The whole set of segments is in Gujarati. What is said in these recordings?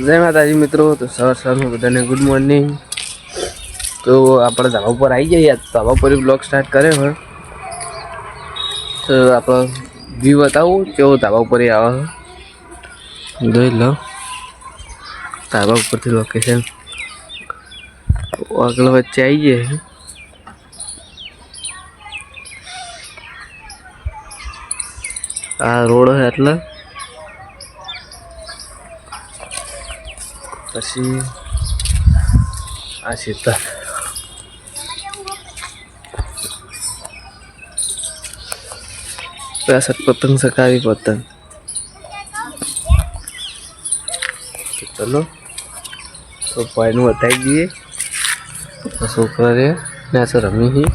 જય માતાજી મિત્રો, તો સવાર સવારમાં બધાને ગુડ મોર્નિંગ તો આપણે ધાબા ઉપર આવી જઈએ. ધાબા પર બ્લોગ સ્ટાર્ટ કર્યો હોય તો આપણો વ્યૂ બતાવું, કેવો ધાબા ઉપર આવે. જોઈ લો. ધાબા ઉપરથી લોકેશન આગળ વચ્ચે આવી જાય આ રોડ છે એટલે પછી આ શીતળ પેસઠ પતંગ સકાવી પતંગ તો ચલો તો ભાઈનું બતાવી દઈએ આ છોકરા રે ને આ સર રમી હી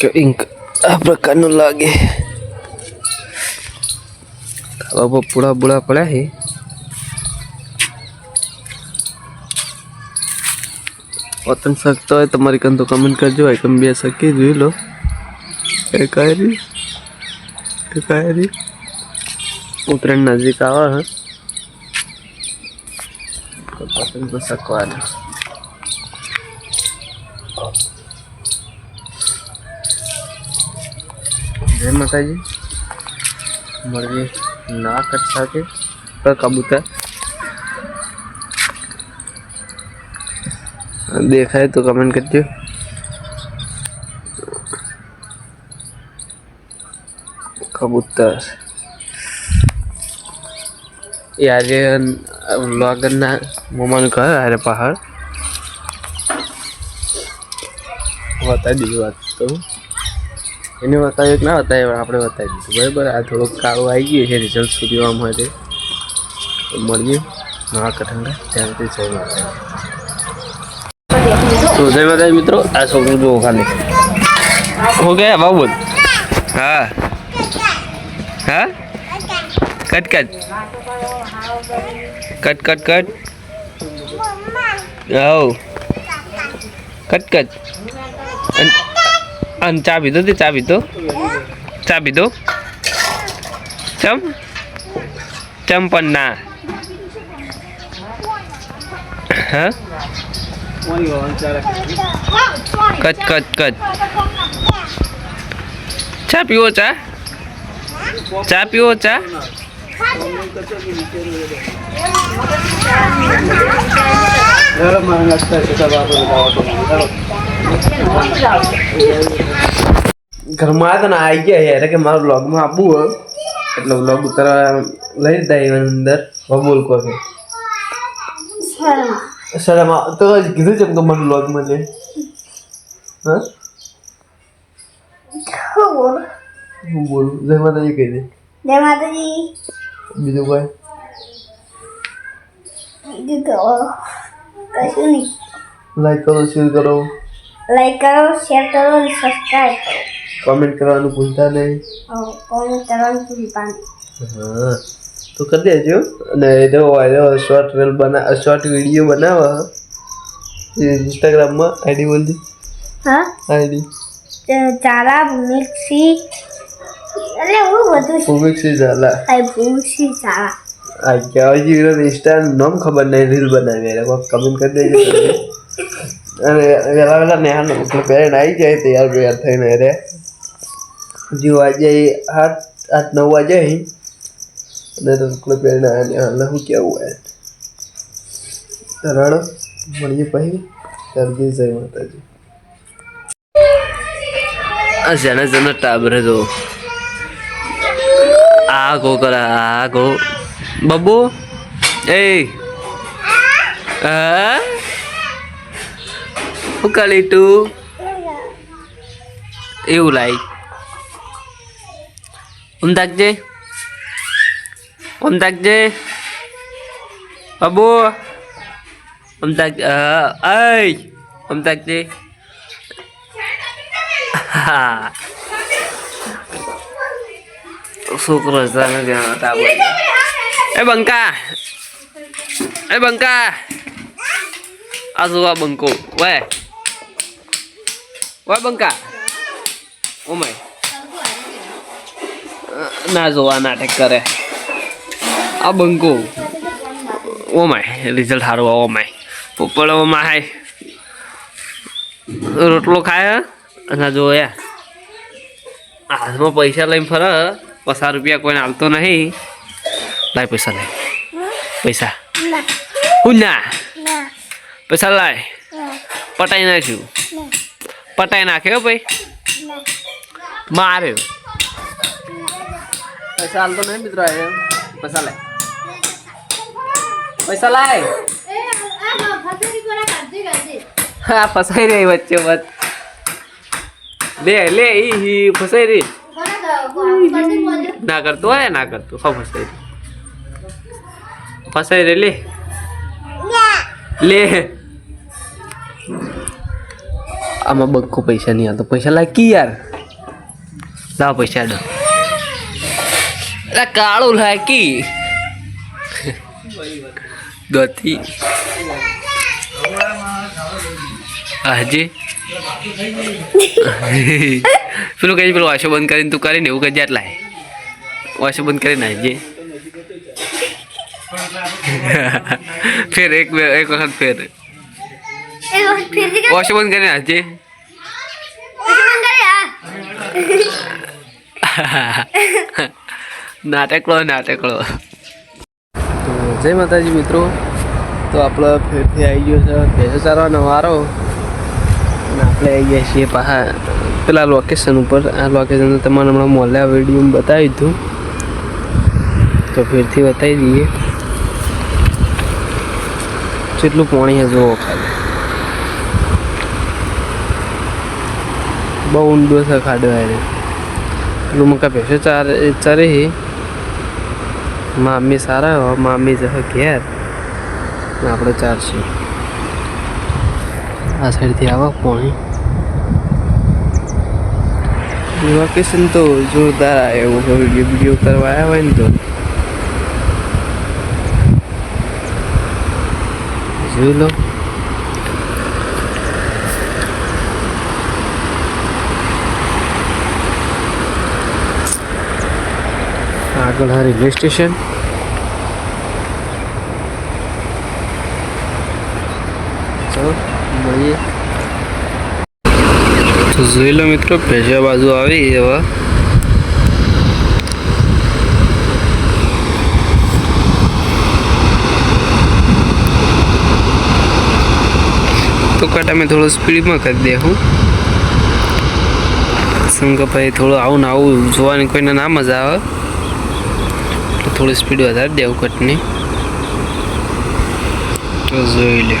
કે ઇંક આ પ્રકારનું લાગે. બાબો પૂળા બુળા પડ્યા છે. પતંગ શકતો હોય તમારી કંતો કમેન્ટ કરજો આઈટમ બે શકી, જોઈ લો. એ કાયરી એ કાયરી ઉત્તરાયણ નજીક આવે છે પતંગ તો શકવાના. જય માતાજી મળીએ ના કટ સાથે પર કબૂતર દેખાય તો કમેન્ટ કરજો કબૂતર યારે લોગનના મમ્માનું ઘર અરે પહાડ બતાવી દીધું વાત તો એને બતાવ્યું કે ના બતાવ્યું આપણે બતાવી દીધું. બરાબર? આ થોડુંક કાળું આવી ગયું છે રિઝલ્ટ સુધી હોય તે. મળીએ નવા કઠંડા ત્યાંથી જય માતા તો જય માતા મિત્રો આ છોકરું જુઓ ખાલી. હો ગયા બાબુ હા. હા? Cut cut. Cut cut cut. હવ. Cut cut. અન- ચા પીધો તે ચા પીધો ચા પીધો ચમ? ચમ પણ ના હા? કચ કચ કચ ચા પીવો ચા? ચા પીવો ચા? ઘરમાં આવ્યા તો ને આવી ગયા યાર કે મારા બ્લોગમાં આપવું હોય. એટલે બ્લોગ ઉતારવા લઈ લીધા એની અંદર બબુલ છો. શરમ તો કીધું છે કે મને બ્લોગમાં લે હા? હું બોલું? જય માતાજી કહી દે. જય માતાજી. બીજું કોઈ? બીજું તો કશું નહીં. લાઈક કરો શેર કરો. લાઈક કરો શેર કરો અને સબસ્ક્રાઈબ કરો કોમેન્ટ કરવાનું ભૂલતા નહીં કોમેન્ટ કરવાનું ભૂલતા નહીં હા તો કરી દેજો અને એનો વાયરો શોર્ટ રીલ બના શોર્ટ વીડિયો બનાવવા ઇન્સ્ટાગ્રામમાં આઈડી બોલતી હા આઈડી ચ- ચાલા ભૂમિક્ષી એટલે એવું બધું છે ભૂમિક્ષી ઝાલા આ ભૂમિક્ષી ચાલા આ કહેવાય છે વિરોધ ઇન્સ્ટા નામ ખબર નહીં રીલ બનાવી એટલે કોઈક કમેન્ટ કરી દેજો તમે. અને વહેલા વહેલા નેહાન એટલે પેરેન્ટ આવી જાય તૈયાર તૈયાર થઈને રે જો આજે આઠ આઠ, નવ વાગે અહીં. અને તો એટલે પેરેન્ટ આવ્યા નેહાન શું કેવું હોય? તરાડો મળીએ પછી. કરજી જય માતાજી. આ જેને જેને ટાબરે જો. આ ગો કરા, આ ગો. બબુ, એ. હા? તું? એવું લાઈ ઓમ તાકજે ઓમ તાકજે બબુ. ઓમ તાક અય. ઓમ તાકજે હા. છોકરો ટાબરે એ બંકા. એ બંકા. આ જોવા બંકો? Way way Banka. ઓમાય ના જોવા નાટક કરે. આ બંકો. ઓમાય રિઝલ્ટ સારું આવે ઓમાય ઉપર ઓમાં હાય. રોટલો ખાય ના આ જો હાથમાં પૈસા લઈને ફરે પચાસ રૂપિયા કોઈને આવતો નહીં. લાય પૈસા લાય પૈસા. હું ના. પૈસા લાય. પટાઈ નાખ્યું. પટાઈ નાખ્યો ભાઈ? ના માર્યો પૈસા હાલતો નહીં મિત્રો આવ્યો પૈસા લાય પૈસા લાય. હા ફસાઈ રહી વચ્ચે વચ્ચે. લે લે ઈ ઈ ફસાઈ રહી. ના કરતો હોય ના કરતો. હા ફસાઈ રહી. ફસાઈ રહી લે. લે. આમાં બક્કો પૈસા નહીં આવતો પૈસા લાગી યાર લાવ પૈસા દો અરે કાળું લાગી દોતી આજે પેલું કઈ પેલું વાશો બંધ કરીને તું કરીને એવું કઈ લાય વાશો બંધ કરીને આજે ફેર એક બે- એક વખત ફેર એ વખત ફિરથી કર વાશો બંધ કરીને આજે નાટકડો નાટકડો તો જય માતાજી મિત્રો. તો આપણે ફેરથી આવી ગયો છે ભેસો ચારવાનો વારો. અને આપણે આવી ગયા છીએ પાછા પેલા લોકેશન ઉપર. આ લોકેશન તમારે હમણાં મોલ્લા વીડિયો બતાવી દીધું. તો ફેરથી બતાવી દઈએ. જેટલું પાણી છે જોવો ખાલી. બહુ ઊંડો છે ખાડો એને પેલું મકા ભેંસો ચાર ચરે મામી સારા હો, મામી જ ઘેર. આપણે ચારશું આ સાઈડથી આવો પાણી. લોકેશન તો જોરદાર આવ્યો વીડિયો વીડિયો કરવા આવ્યા હોય ને તો. જોઈ લો. આગળ આ રેલવે સ્ટેશન. જોઈ લો મિત્રો ભેજા બાજુ આવી એવા. તો કટા મેં થોડું સ્પીડમાં કરી દે, હું. શું કે ભાઈ થોડું આવું ને આવું જોવાની કોઈને ના મજા આવે. થોડી સ્પીડ વધારી દેવું કટની તો જોઈ લે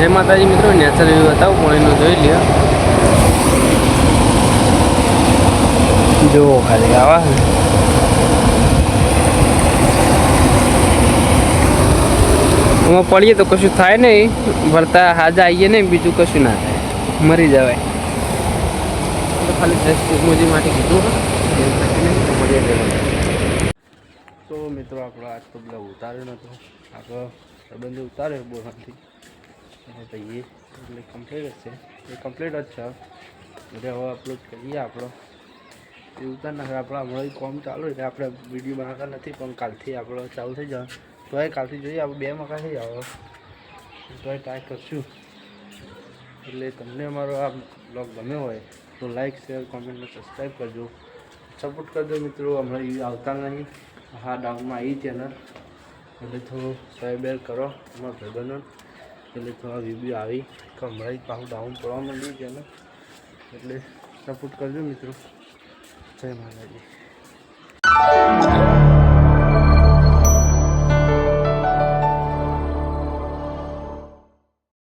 જય માતાજી મિત્રો, નેચર વ્યૂ બતાવું, પાણીનો જોઈ લ્યો. જુઓ ખાલી આવા. એમાં પડીએ તો કશું થાય નહીં, ભરતા હાજા આવીએ નહીં, બીજું કશું ના થાય. મરી જવાય. ખાલી મોજી માટે કીધું તો મિત્રો, આપણો આજ તો બધા ઉતાર્યો નતો. આપણો સંબંધ ઉતાર્યો બોરમાંથી અને ભાઈએ એટલે કમ્પ્લીટ જ છે એ કમ્પ્લીટ જ છે એટલે હવે અપલોડ કરીએ આપણો એ ઉતાર નાખે આપણે હમણાં કોમ ચાલુ એટલે આપણે વીડિયો બનાવતા નથી પણ કાલથી આપણો ચાલુ થઈ જાય તો એ કાલથી જોઈએ, આપણે બે મકા થઈ જાવ તો એ ટ્રાય કરશું. એટલે તમને અમારો આ બ્લોગ ગમ્યો હોય, તો લાઈક શેર કોમેન્ટ અને સબસ્ક્રાઈબ કરજો. સપોર્ટ કરજો મિત્રો, હમણાં એ આવતા નહીં. હા ડાઉનમાં આવી ચેનલ એટલે થોડું સબસ્ક્રાઈબ કરો, અમારા ભાઈબંધો એટલે થોડા વીડિયો આવી. કમરાઈ પાછું ડાઉન પડવા માંડ્યું છે ને એટલે સપોર્ટ કરજો મિત્રો. જય મહારાજી